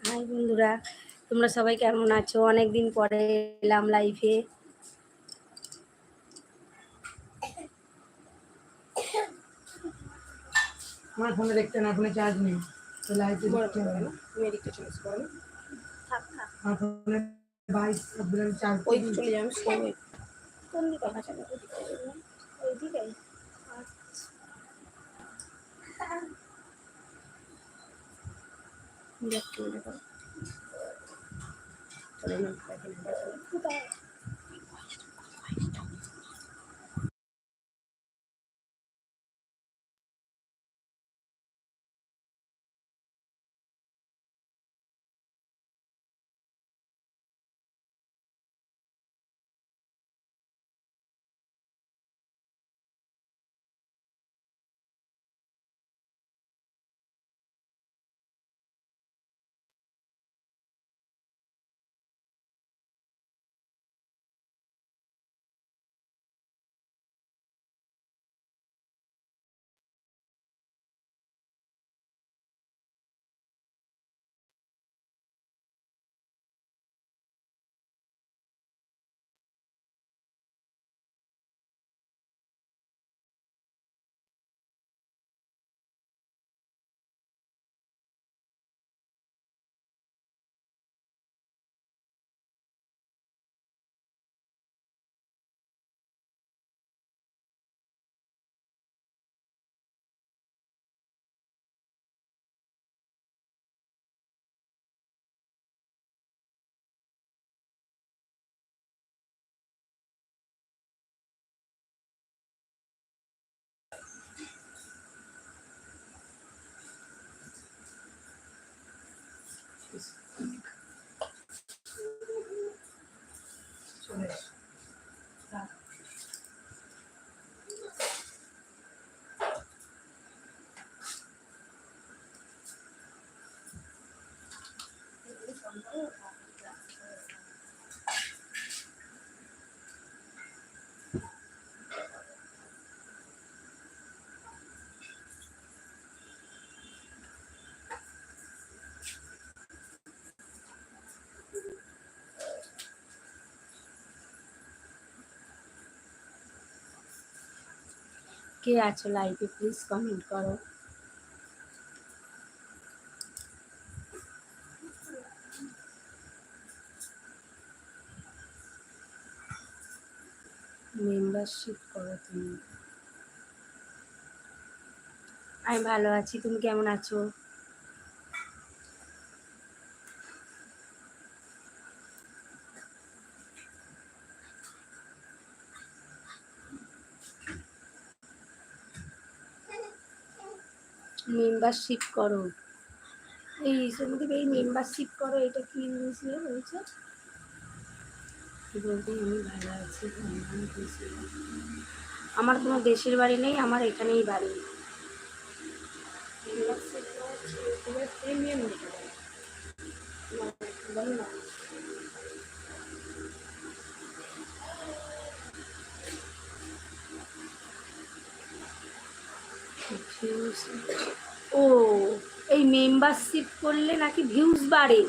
High বন্ধুরা তোমরা সবাই কেমন আছো? অনেকদিন পরে এলাম লাইফে আমার ফোনে দেখতে না ফোনে চার্জ নেই। তো লাইটে দেখতে হবে। না। থাক থাক। আমার ফোনে বাইশ আপনার চার্জ ওই চলে যাবে শোবে কোন দিকে? ভাষা ওই দিকে? দেখতে দেখো চলে কে আছো লাইভে প্লিজ কমেন্ট করো। মেম্বারশিপ করো তুমি। আমি ভালো আছি, তুমি কেমন আছো? মেম্বারশিপ করো। এই সন্দীপ এই মেম্বারশিপ করো এটা কি জিনিস নিয়ে বলছো বলতে আমি ভালো আছি আমার কোনো দেশের বাড়ি নেই আমার এখানেই বাড়ি। করা হচ্ছে, ও, এই মেম্বারশিপ করলে নাকি ভিউজ বাড়ে?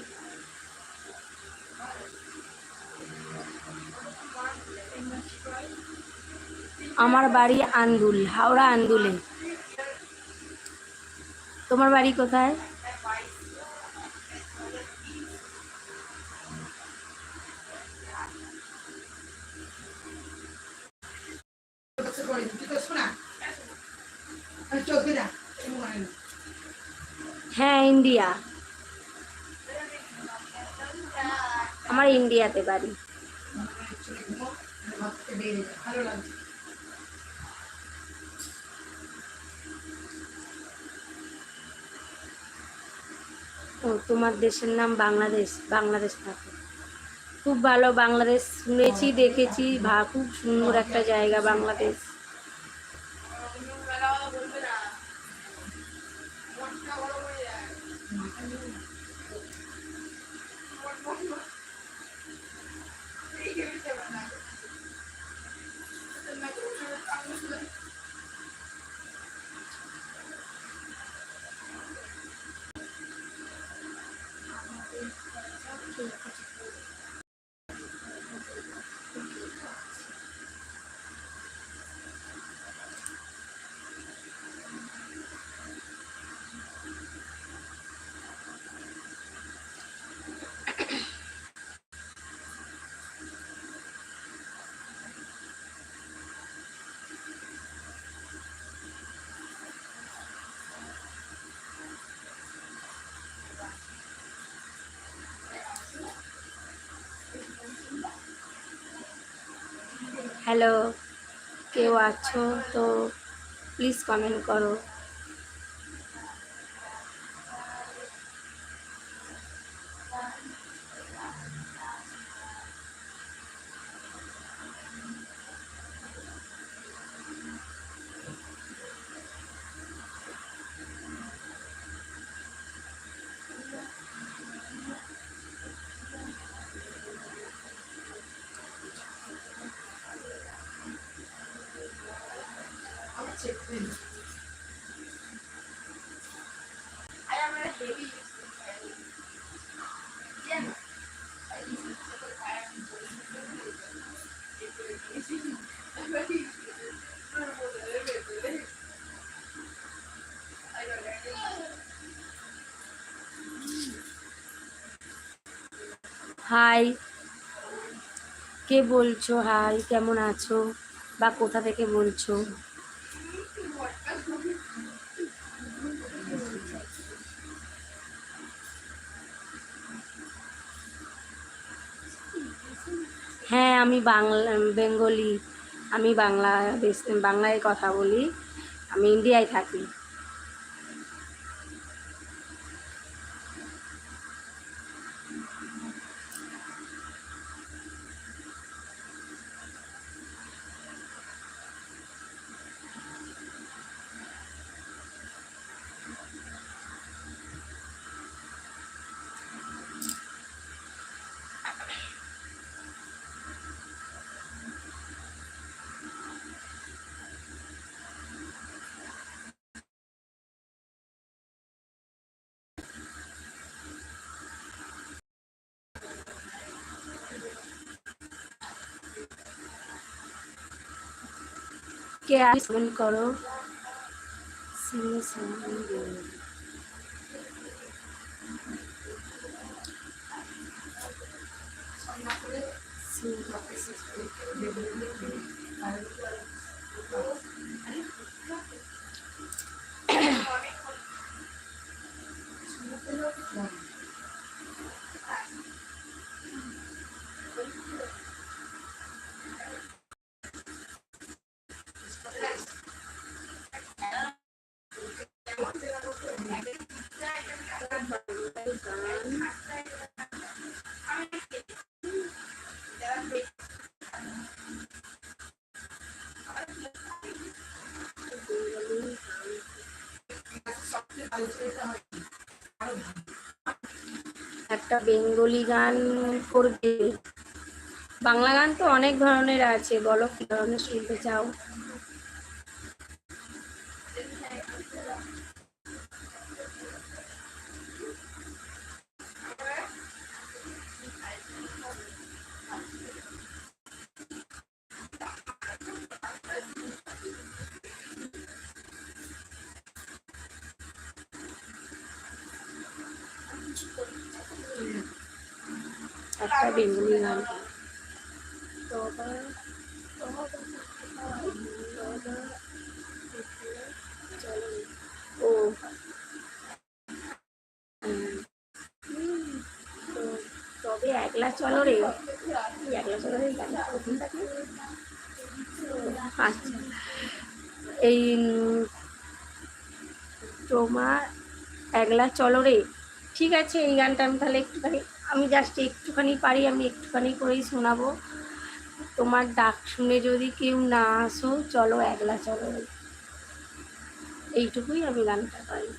আমার বাড়ি আন্দুল, হাওড়া আন্দুলে। তোমার বাড়ি কোথায়? চোখে। হ্যাঁ ইন্ডিয়া। আমার ইন্ডিয়াতে বাড়ি। ও, তোমার দেশের নাম বাংলাদেশ বাংলাদেশ থাকে। খুব ভালো বাংলাদেশ শুনেছি, দেখেছি, ভা, খুব সুন্দর একটা জায়গা বাংলাদেশ। হ্যালো কেউ আছো? তো প্লিজ কমেন্ট করো। হাই। কে বলছো? হাই কেমন আছো? বা কোথা থেকে বলছো? হ্যাঁ আমি বাংলা বেঙ্গলি আমি বাংলা বাংলায় কথা বলি। আমি ইন্ডিয়ায় থাকি। কে আসবেন করো? সিনে সামনে একটা বেঙ্গলি গান করবে। বাংলা গান তো অনেক ধরনের আছে, বলো কি ধরনের শুনতে চাও একটা বেঙ্গলি গান ও হুম, তো তবে একলা চলো রে এই একলা চলো রে গানটা প্রথমটা কি? আচ্ছা এই তোমা তোমার একলা চলো রে। ঠিক আছে, এই গানটা আমি তাহলে একটুখানি, আমি জাস্ট একটুখানি পারি, আমি একটুখানি করেই শোনাবো। তোমার ডাক শুনে যদি কেউ না আসো, চলো একলা চলো। এইটুকুই আমি গানটা পারি।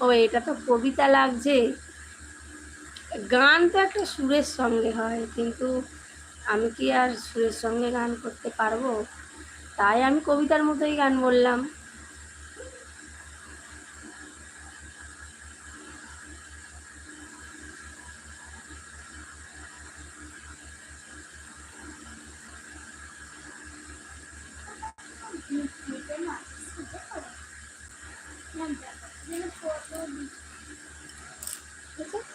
ও, এটা তো কবিতা লাগছে। গান তো একটা সুরের সঙ্গে হয়, কিন্তু আমি কি আর সুরের সঙ্গে গান করতে পারব? তাই আমি কবিতার মতোই গান বললাম। Nag-photo. Ito?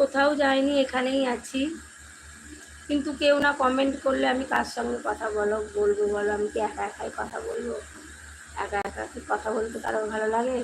কোথাও যাইনি, এখানেই আছি। কিন্তু কেউ না কমেন্ট করলে আমি কার সঙ্গে কথা বলো, বলব বলো, আমি কি একা একাই কথা বলব? একা একা কি কথা বলতে কারও ভালো লাগে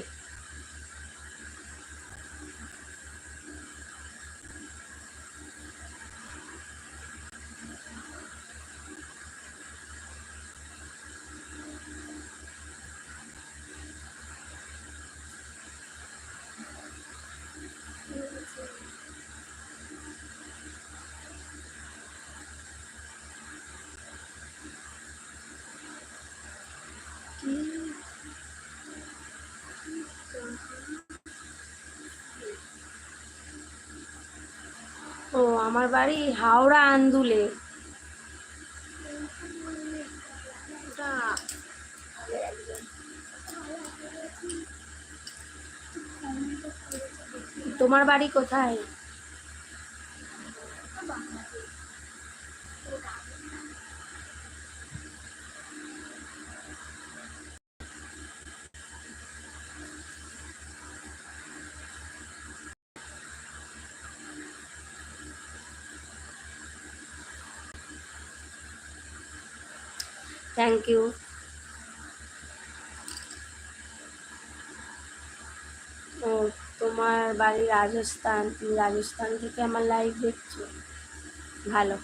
ও আমার বাড়ি হাওড়া আন্দুলে। তোমার বাড়ি কোথায়? থ্যাংক ইউ ও তোমার বাড়ি রাজস্থান তুমি রাজস্থান থেকে আমার লাইভ দেখছ? ভালো।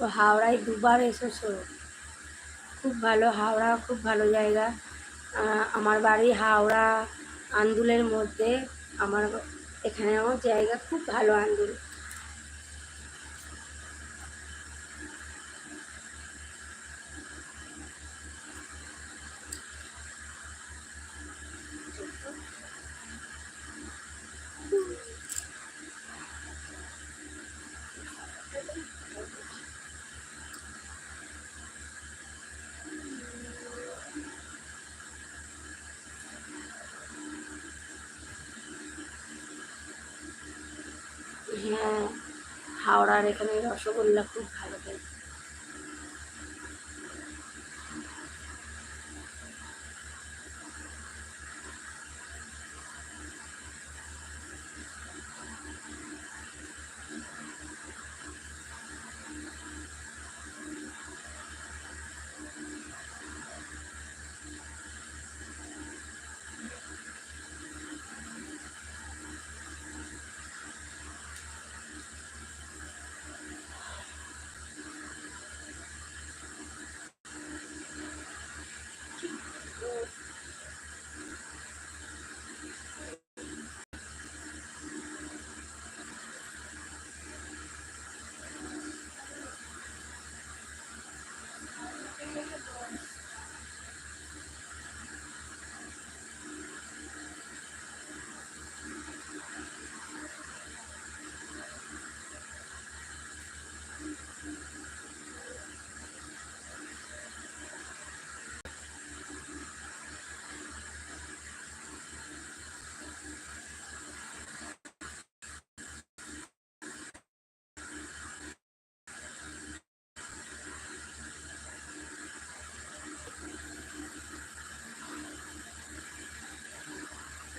ও হাওড়ায় দুবার এসেছ। খুব ভালো, হাওড়া খুব ভালো জায়গা। আমার বাড়ি হাওড়া আন্দুলের মধ্যে। আমার এখানেও জায়গা খুব ভালো আন্দুল হ্যাঁ হাওড়ার এখানে রসগোল্লা খুব ভালো খেতে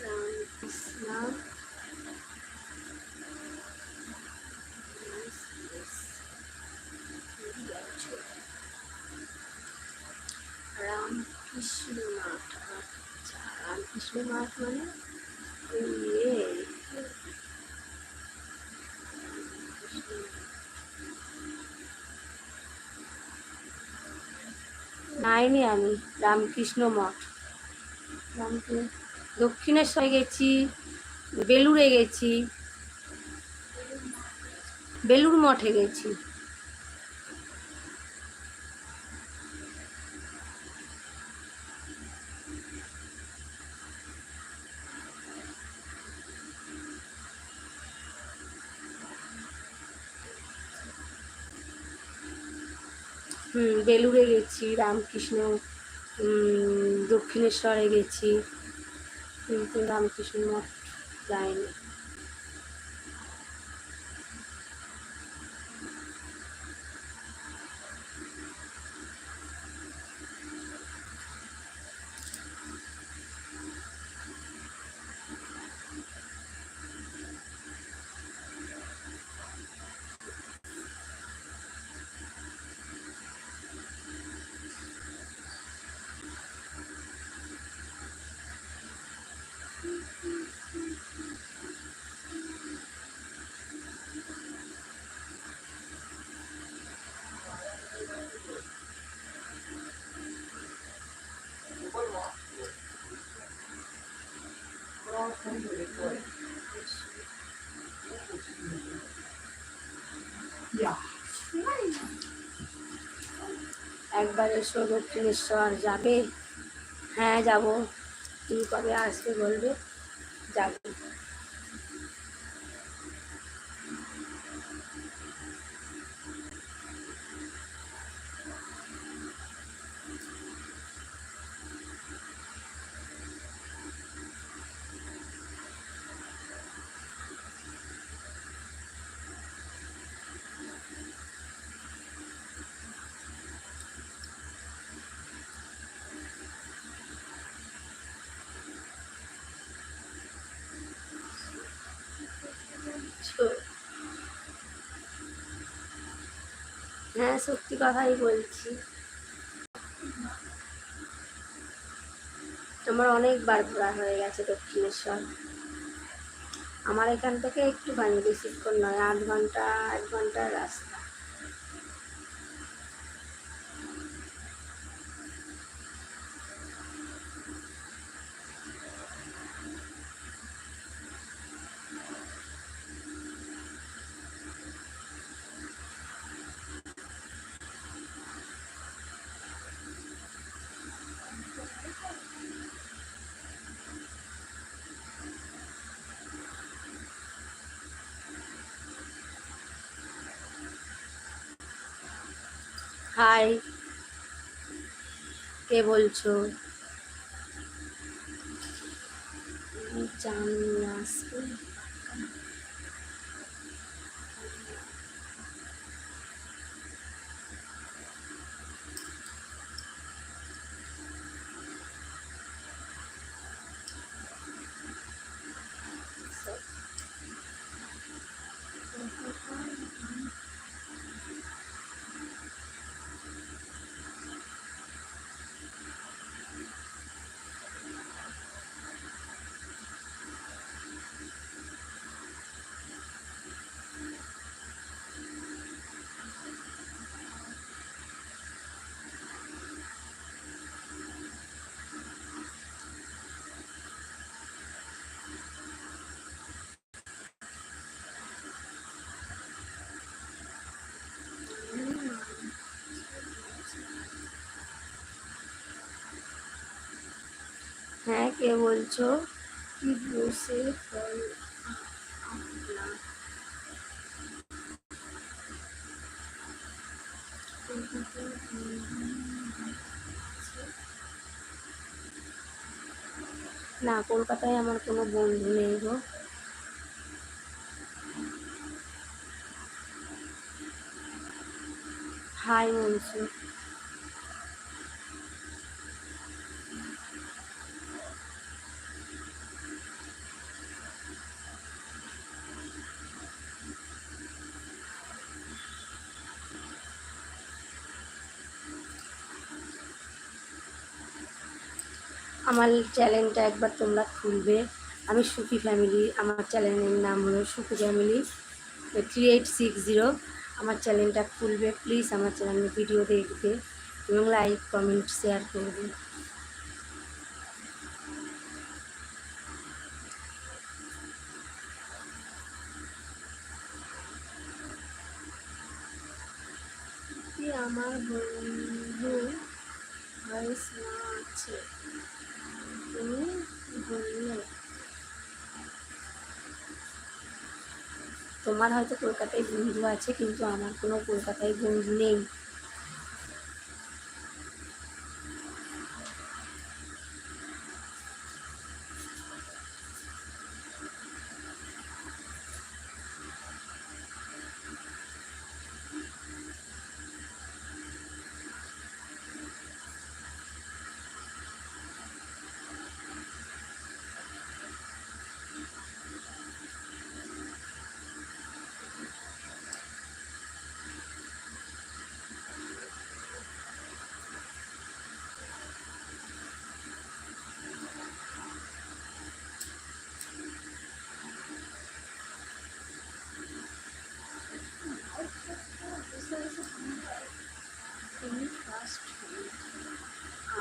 রামকৃষ্ণ রামকৃষ্ণ মাঠ আচ্ছা রামকৃষ্ণ মাঠ মানে ওই ইয়ে নাইনি আমি। রামকৃষ্ণ মঠ। দক্ষিণেশ্বরে গেছি বেলুড়ে গেছি বেলুড় মঠে গেছি। বেলুড়ে গেছি রামকৃষ্ণ দক্ষিণেশ্বরে গেছি। কিন্তু রামকৃষ্ণ মঠ যাইনি। একবার এসো দক্ষিণেশ্বর যাবে। হ্যাঁ যাব। তুমি কবে আসবে বলবে? হ্যাঁ সত্যি কথাই বলছি। আমার অনেকবার ঘোরা হয়ে গেছে দক্ষিণেশ্বর। আমার এখান থেকে একটুখানি বেশিক্ষণ নয় আধ ঘণ্টা, এক ঘণ্টার রাস্তা। হাই। কে বলছো? জানি আসবে হ্যাঁ কে বলছো? কি বসে ফল না, কলকাতায় আমার কোনো বন্ধু নেই গো। হাই মনসু আমার চ্যানেলটা একবার তোমরা খুলবে। আমি সুখী ফ্যামিলি, আমার চ্যানেলের নাম হলো Sufi family. Three eight six zero আমার চ্যানেলটা খুলবে। প্লিজ আমার চ্যানেলের ভিডিও দেখবে এবং লাইক কমেন্ট শেয়ার করবে কি আমার বন্ধু ভয়েস না আছে তুমি বললে তোমার হয়তো কলকাতায় বন্ধু আছে কিন্তু আমার কোনো কলকাতায় বন্ধু নেই।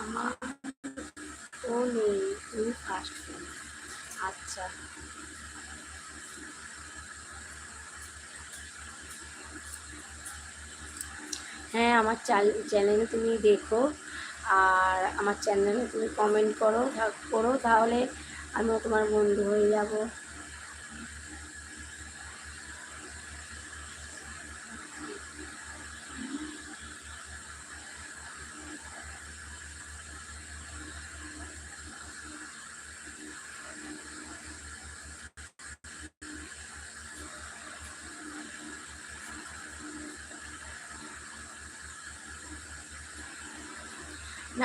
আমার ও নেই তুমি ফার্স্ট আচ্ছা। হ্যাঁ আমার চ্যানেলে তুমি দেখো আর আমার চ্যানেলে তুমি কমেন্ট করো করো, তাহলে আমিও তোমার বন্ধু হয়ে যাব।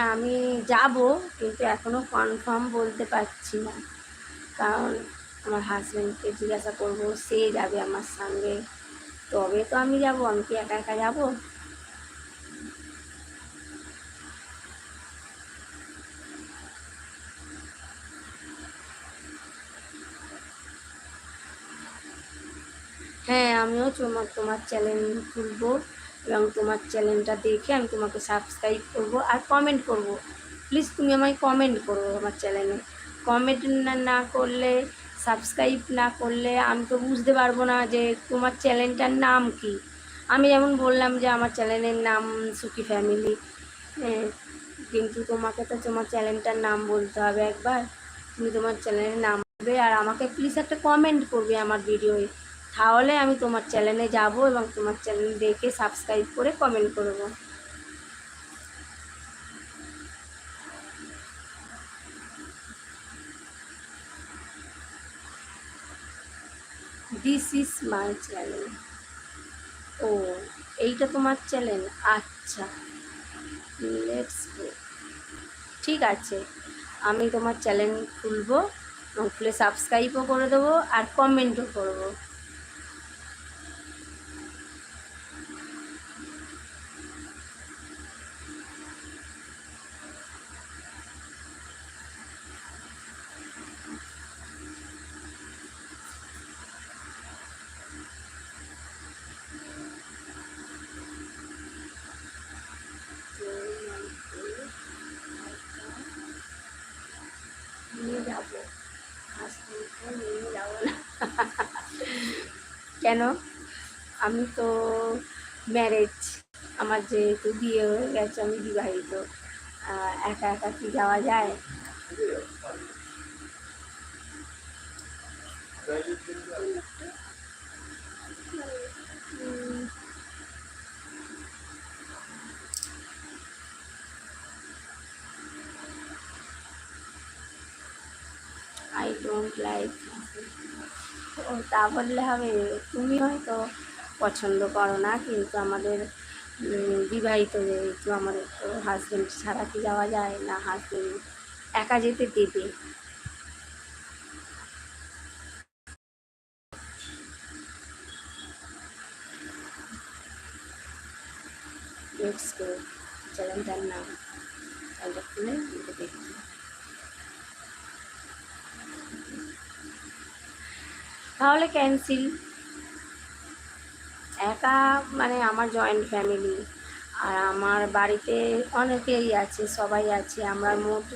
না আমি যাব, কিন্তু এখনও কনফার্ম বলতে পারছি না। কারণ আমার হাজব্যান্ডকে জিজ্ঞাসা করব, সে যাবে আমার সঙ্গে। তবে তো আমি যাব, আমি কি একা একা যাব? হ্যাঁ আমিও তোমার তোমার চ্যানেল খুলবো। এবং তোমার চ্যানেলটা দেখে আমি তোমাকে সাবস্ক্রাইব করব আর কমেন্ট করব। প্লিজ তুমি আমায় কমেন্ট করো আমার চ্যানেলে কমেন্ট না করলে সাবস্ক্রাইব না করলে আমি তো বুঝতে পারব না যে তোমার চ্যানেলটার নাম কি। আমি যেমন বললাম যে আমার চ্যানেলের নাম সুখী ফ্যামিলি কিন্তু তোমাকে তো তোমার চ্যানেলটার নাম বলতে হবে একবার। তুমি তোমার চ্যানেলের নাম বলবে আর আমাকে প্লিজ একটা কমেন্ট করবে আমার ভিডিওয়ে তাহলে আমি তোমার চ্যানেলে যাব এবং তোমার চ্যানেল দেখে সাবস্ক্রাইব করে কমেন্ট করব দিস ইজ মাই চ্যানেল ও, এইটা তোমার চ্যানেল আচ্ছা। লেটস গো ঠিক আছে। আমি তোমার চ্যানেল খুলবো এবং খুলে সাবস্ক্রাইবও করে দেবো আর কমেন্টও করব নিয়ে যাব আজকে তো নিয়ে যাব না কেন? আমি তো ম্যারেজ আমার যেহেতু বিয়ে হয়ে গেছে আমি বিবাহিত আহ, একা একা কি যাওয়া যায় আই ডোন্ট লাইক ও তা বললে হবে, তুমি হয়তো পছন্দ করো না, কিন্তু আমাদের বিবাহিত যেহেতু আমাদের তো হাজব্যান্ড ছাড়া কি যাওয়া যায় না হাজব্যান্ড একা যেতে দেবে। চ্যানেলটার নাম খুলে আমাকে তাহলে ক্যান্সেল একা মানে আমার জয়েন্ট ফ্যামিলি আর আমার বাড়িতে অনেকেই আছে, সবাই আছে। আমরা মোট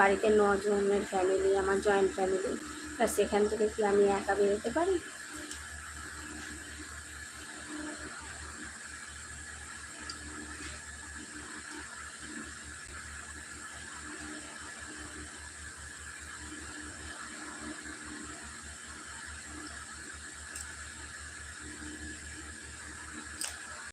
বাড়িতে নজনের ফ্যামিলি আমার জয়েন্ট ফ্যামিলি তা সেখান থেকে কি আমি একা বেরোতে পারি?